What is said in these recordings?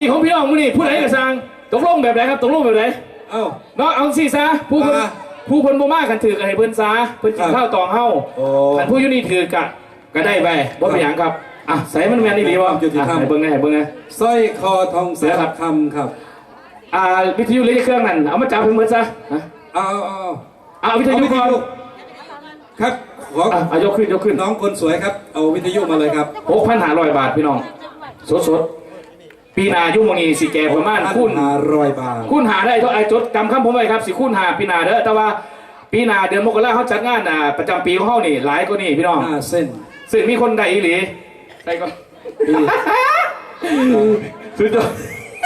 นี่ของพี่น้องมื้อนี้ผู้ใดก็สร้างตกลงแบบไหนครับตกลงแบบไหนเอ้า เนาะเอาสิซะผู้คนอ่าผู้คนบ่มากันถือกันให้เพิ่นซะเพิ่นกินครับข้าวตองเฮาโอ้คันผู้อยู่นี่ถือกะก็ได้ไปบ่เป็นหยังครับอะใส่มันแม่นอีหลีบ่ความยุติธรรม อะให้เบิ่งแหน่ให้เบิ่งแหน่สร้อยคอทองเสือครับคำครับ อ่าวิทยุหรือเครื่องนั่นเอามาจับเพิ่นเบิดซะฮะเอาเอาเอาเอาวิทยุก่อนครับขออะเอายกขึ้นยกขึ้นน้องคนสวยครับ เอาวิทยุมาเลยครับ 6,500 บาทพี่น้องสดๆ ปีหน้ายุ่งมื้อนี้สิแก่ประมาณคูณห้าร้อยบาทคูณหาได้เท่าไอ้จดจำคำผมไว้ครับสิคูณหาปีหน้าเด้อแต่ว่าปีหน้าเดือนมกราเขาจัดงานอ่าประจำปีของเฮานี่หลายกว่านี้พี่น้องห้าเส้นซึ่งมีคนได้อีหลีใส่ก่อนดีสุดยอด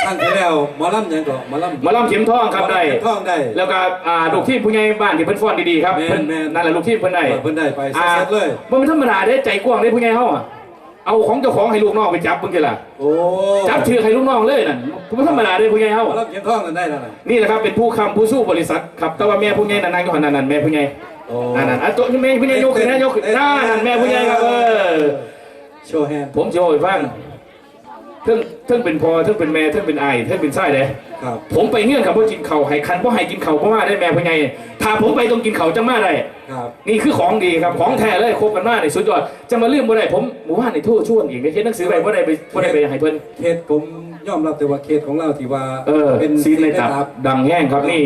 ตั้งที่แล้วหมอลำยังก่อนหมอลำหมาล่ำเข็มทองครับได้ท่องได้ แล้วก็อ่าลูกทีมผู้ใหญ่บ้านที่เพิ่นฟ้อนดีๆครับแม่นเพิ่นแม่นนั่นแหละลูกทีมเพิ่นได้เพิ่นได้ไปอ่าเสร็จเลยบ่เป็นธรรมดาเด้ใจกว้างเด้ผู้ใหญ่เฮาอะ เอาของเจ้าของให้ลูกน้องไปจับเพิ่นกี่ล่ะโอ้จับถือให้ลูกน้องเลยนั่นบ่ธรรมดาเด้ผู้ใหญ่หเฮามอลำเขียนท่องกันได้แล้วนะนี่แหละครับเป็นผู้ค้ำผู้สู้บริษัทครับแต่ว่าแม่ผู้ใหญ่นั่นๆก็หันนั่นๆแม่ผู้ใหญ่โอ้นั่นนั่นอะตัวแม่ผู้ใหญ่ยกขึ้นนะยกขึ้นนั่นแม่ผู้ใหญ่ครับเออโชว์แฮนด์ผมจะบอกให้ฟัง เทิงเทิงเป็นพอเทิงเป็นแม่เทิงเป็นไอายเทิงเป็นไส้เลยครับ ผมไปเงื่อนกับพ่กินเขาวให้คันพ่ให้กินเขาวเพราะว่าได้แม่ผู้ใหญ่ถ้าผมไปต้องกินเขาวจังมาได้ครับ นี่คือของดีครับของแท้เลยคบกันมากในสุดยอดจะมาลืมบ่ได้ผมหมู่บ้านในทั่วชวนอีกในเขียนหนังสือไปบ่ได้ไปบ่ได้ไปให้เพิ่นเคสผม ยอมรับแต่ว่าเคสของเราที่ว่าเออเป็นซีนในตับดังแห้งครับนี่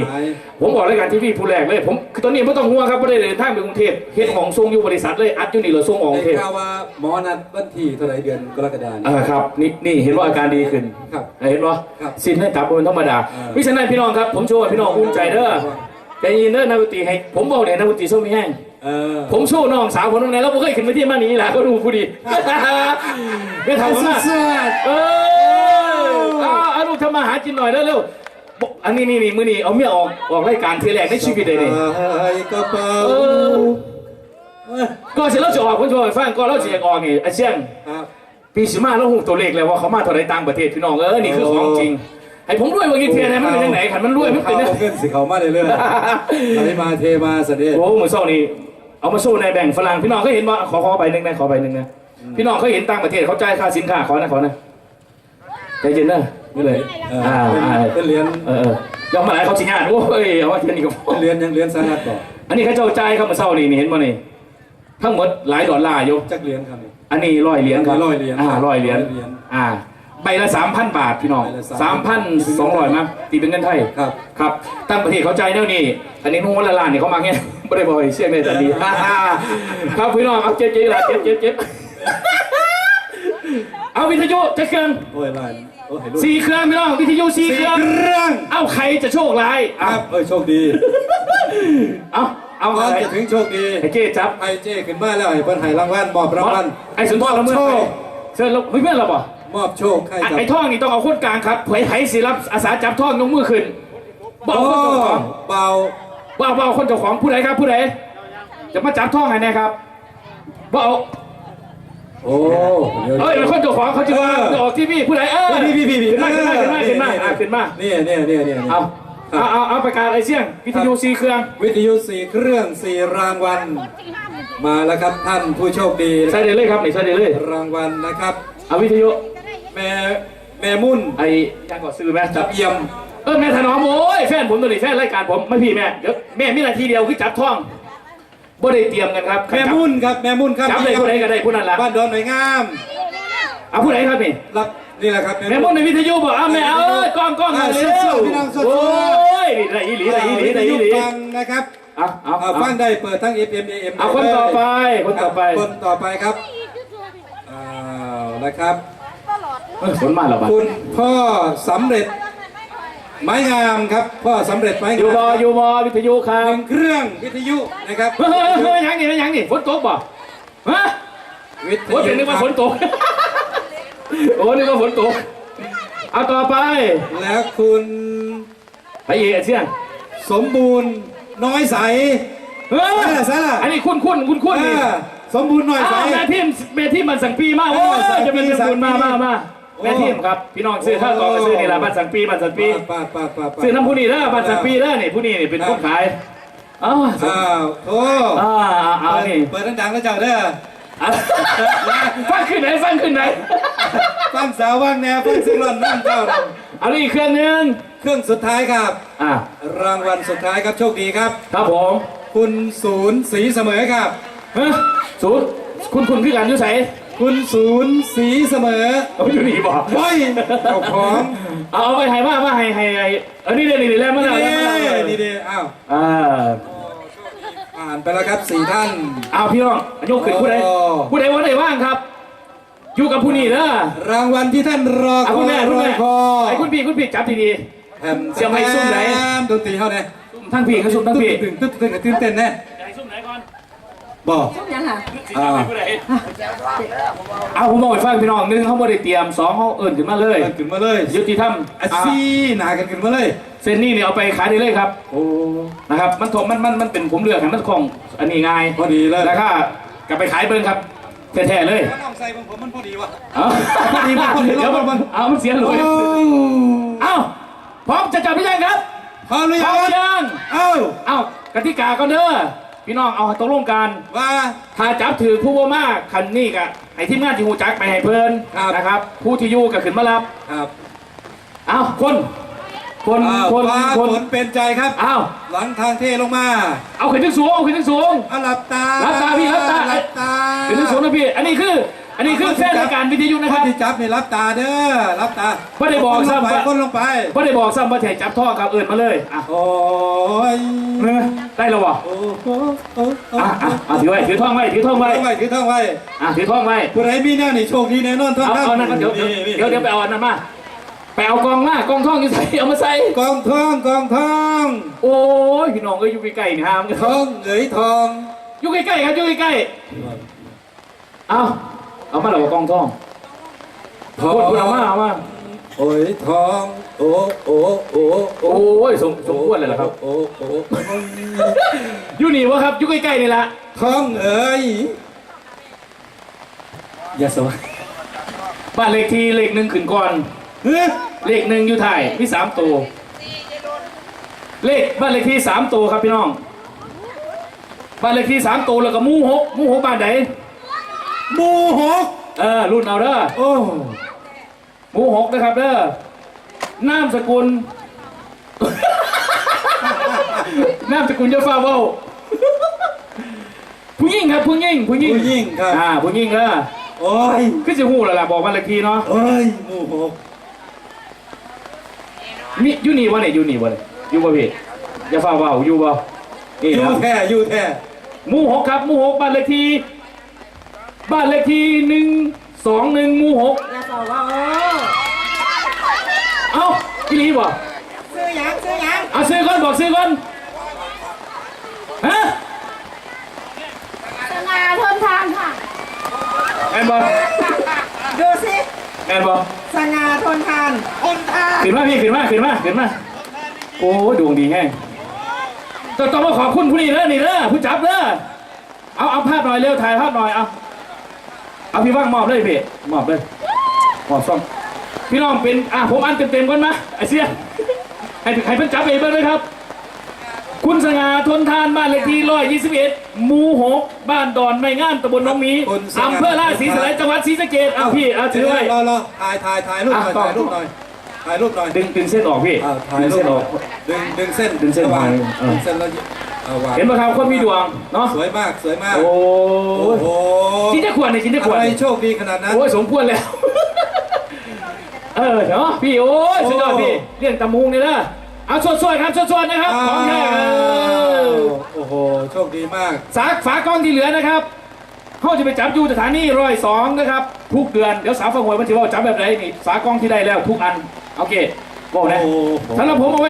ผมบอกรายการทีวีผู้แรกเลยผมคือตอนนี้ไม่ต้องห่วงครับไม่ได้เดินทางไปกรุงเทพเฮ็ดของส่งอยู่บริษัทเลยอัดอยู่นี่เหรอส่งออกกได้รุงเทพข่าวว่าหมอนัดวันที่เท่าไหรเดือนกรกฎาคมเออครับนี่นี่เห็นว่าอาการดีขึ้นครับเห็นป่ะครับสินให้ตับเป็นธรรมดาเออวิฉะนั้นพี่น้องครับผมโชว์ให้พี่น้องอุ่นใจเด้อใจเย็นเด้อนักดนตรีให้ผมบอกเนี่ยนักดนตรีส้มมีแห้งเออผมโชว์น้องสาวผมตรงไหนแล้วผมเคยขึ้นไปที่มานี้แหละก็ดูผู้ดีไม่ทำมาสุดเออเอาเอาลูก ทำมาหากินหน่อยเด้อเร็วบอกอันนี้นี่นี่มือนี่เอาเมียออกออกรายการทีแรกในชีวิตเลยนี่ไอ้กระเป๋าเออก็เสร็จแล้วจะออกคนชวยฟังก็เราจะออกนี่ไอ้เชี่ยงครับปีสิมาแล้วหูตัวเลขแล้วว่าเขามาเท่าไรต่างประเทศพี่น้องเออนี่คือของจริงไอ้ผมรวยวันนี้เทียนนะมันเป็นยังไงขันมันรวยมันเป็นเยังไงเงินสิเขามาเรื่อยๆไหลมาเทมาเสด็จโอ้มือโซ่นี่เอามาโซ่ในแบ่งฝรั่งพี่น้องก็เห็นว่าขอขอใบหนึ่งนะขอใบหนึ่งนะพี่น้องเขาเห็นต่างประเทศเขาจ่ายค่าสินค้าขอนะขอนะใจเย็นนะ นี่เลยเอออ่าเป็นอ่าเป็นเหรียญเออเออยอมมาหลายเขาสิงานโอ้ยเอาว่าเทียนอีกเป็นเหรียญยังเหรียญสหัสบอกอันนี้เขาเจ้าจ่ายเข้ามาเศร้านี่นี่เห็นป่ะนี่ทั้งหมดหลายดอลลาร์อยู่จักเหรียญครับนี่อันนี้ร้อยเหรียญครับร้อยเหรียญอ่าร้อยเหรียญร้อยเหรียญอ่าใบละสามพันบาทพี่น้องใบละสามพันสองร้อยมั้งตีเป็นเงินไทยครับครับตั้งประเทศเขาใจแน่นี่อันนี้นุ่งวันละล้านนี่เขามาเงี้ยไม่ได้บอกให้เชื่อในแต่ดีครับพี่น้องเอาเจ็บเจ็บละเจ็บเจ็บเจ็บเอาวิทยุจะเครื่องโอ้ยลายโอ้ยเห็นรูป สี่เครื่องพี่น้องวิทยุสี่เครื่องเครื่องเอาใครจะโชคร้ายคเอารับเอ้ยโชคดีเอาเอาก่ออะนไรจะถึงโชคดีไอ้เจ๊จับไอ้เจ้ขึ้นมาแล้วไอ้เพิ่นให้รางวัลมอบรางวัลไอ้สุนทรละเมื่อโชไปคเชิญเราเฮ้ยเพื่อนเราป่ะมอบโชคให้กับไอ้ท่องนี่ต้องเอาคนกลางครับเผยไผสิรับอาสาจับท่องยกมือขึ้นบอโอ้กคนเจ้าของเบาว่าว่าคนเจ้าของผู้ใดครับผู้ใดจะมาจับท่องไงนะครับว่าเอา โอ้ดี๋วเอ้ยเป็นคนเจ้าของเขาจะมาจะออกทีวีผู้ใด ขึ้นมาอะขึ้นมาเนี่ยเนี่ยเนี่ยเนี่ยเอาเอาเอาเอาประกาศไอ้เสี่ยง วิทยุซีเครื่อง วิทยุสี่เครื่องสี่รางวัล มาแล้วครับท่านผู้โชคดีใส่เลยเลยครับนี่ใส่เลยเลยรางวัลนะครับเอาวิทยุแม่แม่มุ่นไอ้ยังก่อซื้อไหมจัจับบเยี่ยมเออแม่ถนอมโอ้ยแฟนผมตัวนี้แฟนรายการผมไม่พี่แม่เดี๋ยวแม่มีหน้าที่เดียวคือจับท่องบ่ได้เตรียมกันครับแม่มุ่นครับแม่มุ่นครับจับเลยผู้ใดก็ได้ผู้นั้นละบ้านดอนหน่วยงามเอาผู้ใดครับนี่รับ นี่แหละครับแม่มดในวิทยุบอกเอาแม่เอาเอ้ยกล้องกล้องมาเร็วสดๆพี่น้องสดๆโอ้ยนี่ได้อีหลีได้อีหลีได้อีหลีฟังนะครับเอาเอาเอาเอาฟังได้เปิดทั้ง FM AM เอาคนต่อไปคนต่อไปคนต่อไปครับอ้าวนะครับเฮ้ยฝนมาแล้วบ้าคุณพ่อสำเร็จไม้งามครับพ่อสำเร็จไม้อยู่งามบออยู่บอวิทยุครัหบนึ่งเครื่องวิทยุนะครับเฮ้ยเฮ้ยเฮ้ยยังนี่ยังนี่ฝนตกบ่ฮะวิทโอ้ยยุเป็นนึกว่าฝนตก โอ้นึกว่าฝนตกเอาต่อไปแล้วคุณไปอีกไอ้เสี่ยงสมบูรณ์น้อยใสเฮ้ยใช่ล่ะใช่ล่ะอันนี้คุ้นคุ้นคุ้นคุ้นเอนี่อสมบูรณ์น้อยใส อ้าวแม่ทีมแม่ทีมมันสังปีมากโอ้เออสั่ยงปีจะเป็นสมบูรณ์มาสั่งปีมามาโอ้แม่ทีมครับพี่น้องซื้อข้าวตองก็ซื้อนี่แหละบ้านสังปีบ้านสังปีปาดปาดปาดปาดซื้อน้ำผู้นี่เด้อบ้านสังปีเด้อนี่ผู้นี่นี่เป็นคนขายอ้าวอ้าวโอ้อ่าอ่าอ่านี่เปิดดังๆแล้วเจ้าเด้ออะ ฟังขึ้นไหนฟังขึ้นไหนฟังสาวว่างแนวฟังซิงรอนนั่งเจ้านะเอาอีกเครื่องหนึงเครื่องสุดท้ายครับ อะรางวัลสุดท้ายครับโชคดีครับ ครับผมคุณศูนย์สีเสมอครับ ฮะศูนย์คุณคุณคือการอยุ่ใสคุณศูนย์สีเสมอเอาอยู่นี่บอกโอ้ยเจ้าของเอาเอาไปให้มามาให้ให้ให้เอันนี้เดี๋ยวนี่แล้วมานี่แล้วเด้แล้วมาแล้วนี่เด้อ้าว อ่าอ่านไปแล้วครับสี่ท่าน เอาพี่น้องยกขึ้นผู้ใดโอ้ ผู้ใดวันใดว่างครับ อยู่กับผู้นี้นะรางวัลที่ท่านรอเอาคคุอณยแม่รคุณอแม่ยคอไอ้คุณพี่คุณพี่จับดีแผ่นเสียงไม้ซุ่มไหนดนตรีเข้าเนี่ยๆทั้งพี่เขาซุ่มทั้งพี่ ตื่นตื่นตื่นตื่นเต้นแน่ใหญ่ซุ่มไหนก่อน บอกยังค่ะอ่าเอาผมบอกให้ฟังพี่น้องหนึ่งเขาบ่ได้เตรียมสองเขาเอิ่นขึ้นมาเลยเดินขึ้นมาเลยยุติธรรมอาซีหนากันขึ้นมาเลย เส้นนี้เนี่ยเอาไปขายได้เลยครับ โอ้ นะครับ มันถมมันมันมันเป็นผมเลือกให้มันคล่องอันนี้ง่ายพอดีเลยแล้วก็กลับไปขายเบิ้งครับแท้ๆเลยน้องใส่ผมผมมันพอดีวะเอาพอดีพอดีเดี๋ยวมันเอามันเสียหลุยโอ้เอาพร้อมจะจับหรือยังครับพร้อมหรือพร้ยัองมหรือยังเอ้าเอากติกาก็เด้อ พี่น้องเอาตกลงกัน ว่า ถ้าจับถือผู้ว่ามากคันนี้กะไอ้ที่งานที่หูจักไปให้เพิ่นครับ นะครับ ผู้ที่อยู่ก็ขึ้นมารับครับเอาคนคนอ้าวคนฟ้าคนฝนเป็นใจครับเอาหลังทางเทลงมาเอาขึ้นที่สูงเอาขึ้นที่สูง เอาหลับตาหลับตาพี่หลับตา หลับตาขึ้นที่สูงนะพี่ อันนี้คือ อันนี้คือแฟนรายการวิทยุนะคคนรับ ที่จับนี่หลับตาเด้อหลับตาไม่ได้บอกคนลงซ้ำไปว่าคนลงไป ก็ได้บอกซ้ำว่าแถจับท่อครับเอินมาเลยอะโอ้ยเออ ได้แล้ววะโอ้โหโอ้โหอะอะอะถือไว้ถือท่องไว้ถือท่องไว้ถือไว้ถือท่องไว้อะถือท่องไว้ผู้ใดมีแน่นี่โชคดีแน่นอนท่องเอาเอานั่นก็เดี๋ยวเดี๋ยวเดี๋ยวเดี๋ยวไปเอาอันนั้นมาไปเอากองมากองท่องอยู่ใส่เอามาใส่กองทองกองทอง โอ้ยพี่น้องก็อยู่ใกล้ๆนี่ฮามกันทองเอ๋ยทองอยู่ใกล้ๆครับอยู่ใกล้ๆเอาเอามาแล้วว่ากองท่องทอพูดงพูดเอามาเอามา โอ้ยทอง โอ้โอ้โอ้โอ้โอ้ยสมสมควรเลยเหรอครับโอ้โอ้อยู่นี่วะครับอยู่ใกล้ๆนี่ละทองเอ๋ยอย่าสวยบ้านเลขที่เลขหนึ่งขึ้นก่อน เฮ้ยเลขหนึ่งอยู่ไทายมีสามตัว เลขบ้านเลขที่สามตัวครับพี่น้อง บ้านเลขที่สามตัวแล้วก็หมู่หกหมู่หกบ้านไหน หมูหกเออรุ่นเอาเด้อ โอ้ หมู่หกนะครับเด้อนามสกุล นามสกุลเจ้าฟ้าเว้าผู้หญิงครับผู้หญิงผู้หญิงผู้ยิ่งครับ อ่าผู้หญิงเด้อโอ้ยคือจะหู้แล้วล่ะบอกบ้านเลขที่เนาะโอ้ยหมูหกนี่อยู่นี่วะเนี่ยอยู่นี่วะเนี่ยอยู่บ่พี่อย่าฟ้าเว้าอยู่บ่นี่อยู่ครับแท้อยู่แท้ หมู่หกครับหมู่หกบ้านเลขที่บ้านเลขที่หนึ่ง สองหนึ่งหมู่หกอย่าสอบว่าโอ้เอ้าอีหลีบ่ซื้อหยังซื้อหยังเอาซื้อก่อนบอกซื้อก่อนฮะสง่าทนทานค่ะแม่นบ่ดูสิแม่นบ่สง่าทนทานทนทานขึ้นมาพี่ขึ้นมาขึ้นมาขึ้นมาโอ้ดวงดีแห้งต้องต้องมาขอบคุณผู้นี้เด้อนี่เด้อผู้จับเด้อเอาเอาภาพหน่อยเร็วถ่ายภาพหน่อยเอา เอาพี่ว่างมอบเลยพี่มอบเลยมอบซ่อมพี่น้องเป็นอะผมอันเต็มๆก่อนนะไอเสียให้ให้เพิ่นจับเองเบิ่งเลยครับ คุณสง่าทนทานบ้านเลขที่121หมู่6บ้านดอนไม่งานตำบลหน้องหมีอำเภอราชสีสะเกษจังหวัดศรีสะเกษเอาพี่เอาถือไว้ รอรอถ่ายถ่ายถ่ายรูปหน่อยอะต่อถ่ายรูปหน่อยถ่ายรูปหน่อยดึงดึงเส้นออกพี่อ่าถ่ายดึงรูเส้ปนออกดึงดึงเส้นดึงเส้นวางเออ ดึงเส้นแล้วเอาวางเห็นไหมครับคนมีดวงเนาะสวยมากสวยมาก โอ้โอ้ยโหกินจะขวดเนี่ยกินจะขวดอะไรเนี่ยโชคดีขนาดนั้น โอ้ยสมควรแล้ว เออเนาะพี่โอ้ยสุดยอดพี่เลี้ยงตะมุงนี่นะเอาสวดๆครับสวดๆนะครับของแท้เออโอ้โหโชคดีมากสากฝากล้องที่เหลือนะครับเขาจะไปจับอยู่สถานีร้อยสองนะครับ ทุกเดือนเดี๋ยวสาวฟังหวยมันจะว่าจับแบบไหนนี่ฝากล้องที่ได้แล้วทุกอันโอเคบอกนะโอ้โหสำหรับผมเอาไว้